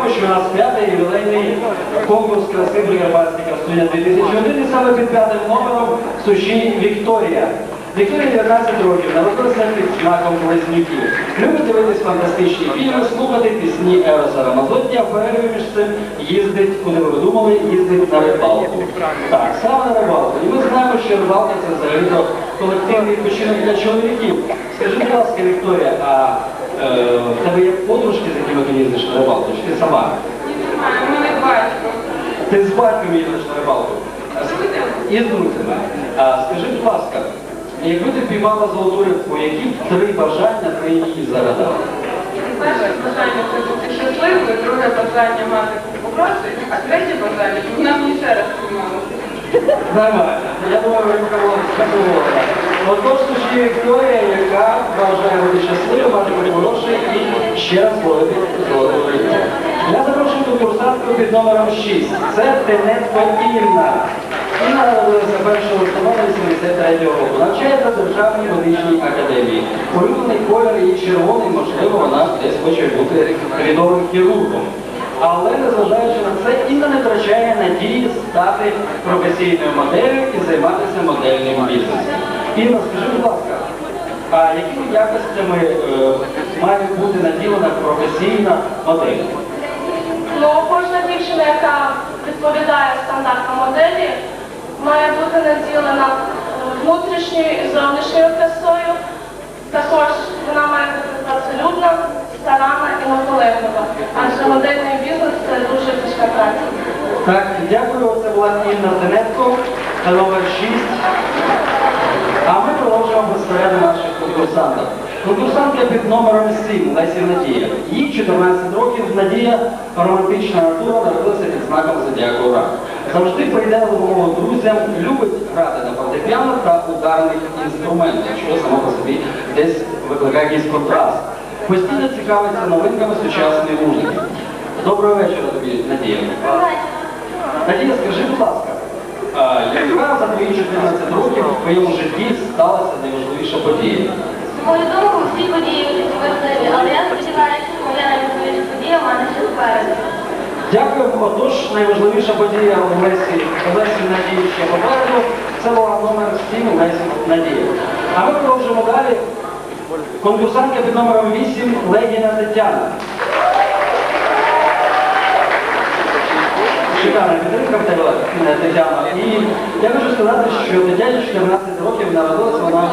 Нагадуємо, що у нас п'ятий ювілейний конкурс краси Прикарпатських студія 2001 і саме під п'ятим номером суші Вікторія. Вікторія 19 років, народилася під знаком близнюків. Любить дивитись фантастичні фільми, слухати пісні Ероса в перерві між цим їздить, куди ви думали, їздить на рибалку. Так, саме на рибалку. І ми знаємо, що рибалка це взагалі колективний відпочинок для чоловіків. Скажи, будь ласка, Вікторія, а в тебе є подружки, з якими ти їздиш на рибалку, чи ти сама? Немає, У мене батько. Ти з батьком їздиш на рибалку? І з друзями. А скажи, будь ласка, якби ти піймала золоту рибку, які б три бажання ти їй загадала? Перше бажання це бути щасливою, друге бажання мати купу грошей, а третє бажання, вона мені ще раз приймалася. Нормально. Я думаю, рибка була. Отож, тут є Вікторія, яка бажає бути ще раз ловити золоту. Я запрошую конкурсантку під номером 6. Це Тенетко Інна. Інна народилася 1 листопада 83 року. Навчається в Державній медичній академії. Улюблений колір її червоний, можливо, вона десь хоче бути відомим хірургом. Але незважаючи на це, Інна не втрачає надії стати професійною моделлю і займатися модельним бізнесом. Інна, скажи, будь ласка, а якими якостями е, має бути наділена професійна модель? Ну, кожна дівчина, яка відповідає стандартам моделі, має бути наділена е, внутрішньою і зовнішньою красою. Також вона має бути працелюбна, старанна і наполеглива. Адже модельний бізнес це дуже тяжка праця. Так, дякую. Це була Інна Тенетко, номер 6. А ми продовжуємо безпорядно наших конкурсантів. Конкурсантка під номером 7 Лесі Надія. Їй 14 років Надія романтична натура народилася під знаком Зодіаку Рак. Завжди прийде на допомогу друзям, любить грати на фортепіано та ударних інструментах, що само по собі десь викликає якийсь контраст. Постійно цікавиться новинками сучасної музики. Доброго вечора тобі, Надія. Надія, скажи, будь ласка, яка за твої 14 років в твоєму житті сталася найважливіша подія? По-відому всі події важливі, але я сподіваюся, що моя найважливіша подія в мене ще спереду. Дякую. Отож, найважливіша подія у Лесі, Лесі Надії ще попереду. Це була номер 7 Лесі Надії. А ми продовжуємо далі. Конкурсантка під номером 8 Легіна Тетяна. Шикарна підтримка в тебе, Тетяна. І я хочу сказати, що Тетяні 14 років народилася вона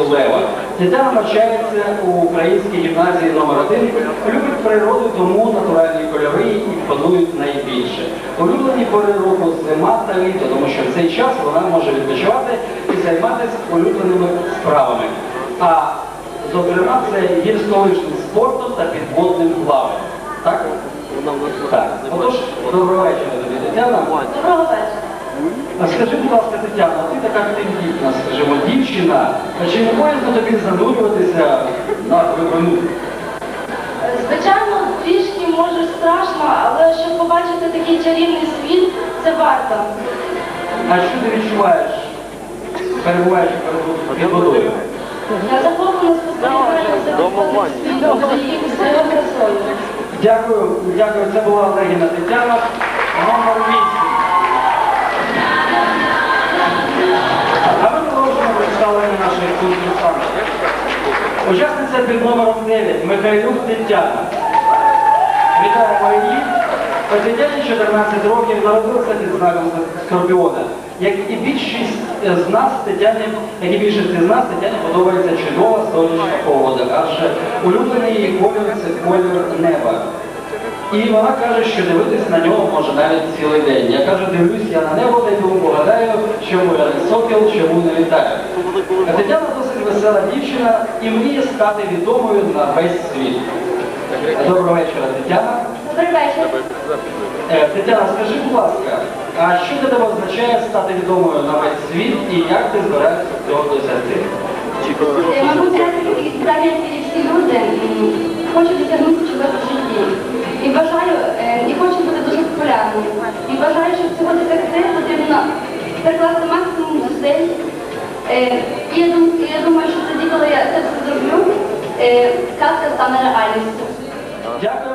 у Лева. Тетяна навчається у українській гімназії номер 1 любить природу, тому натуральні кольори імпонують найбільше. Улюблені пори року зима та літо, тому що в цей час вона може відпочивати і займатися улюбленими справами. А зокрема, це гірськолижним спортом та підводним плаванням. Так? Так. Отож, доброго вечора тобі, Тетяна. Доброго вечора. А скажи, будь ласка, Тетяна, ти така тендітна, скажімо, дівчина, а чи не боязно тобі занурюватися на глибину? Звичайно, трішки може страшно, але щоб побачити такий чарівний світ, це варто. А що ти відчуваєш, перебуваючи перед- під водою? Я захоплена спостерігаю за світом і своєю красою. Дякую, дякую. Це була Олегіна Тетяна, номер 8. А ми продовжуємо представлення наших конкурсантів. Учасниця під номером 9 Михайлюк Тетяна. Вітаємо її. По Тетяні 14 років народилася під знаком Скорпіона. Як і більшість з нас, Тетяні, як і більшість з нас, Тетяні подобається чудова сонячна погода, адже улюблений її колір це колір неба. І вона каже, що дивитись на нього може навіть цілий день. Я кажу, дивлюсь я на небо, й тому погадаю, чому я не сокіл, чому не літаю. А Тетяна досить весела дівчина і мріє стати відомою на весь світ. Доброго вечора, Тетяна. Добрий вечір. Е, Тетяна, скажи, будь ласка, а що для тебе означає стати відомою на весь світ і як ти збираєшся цього досягти? Мабуть, я такі як і всі люди, м, хочу досягнути чогось в житті. І бажаю, е, і хочу бути дуже популярною. І бажаю, щоб цього досягти, потрібно прикласти максимум зусиль. Е, І я думаю, що тоді, коли я це все зроблю, е, казка стане реальністю. Дякую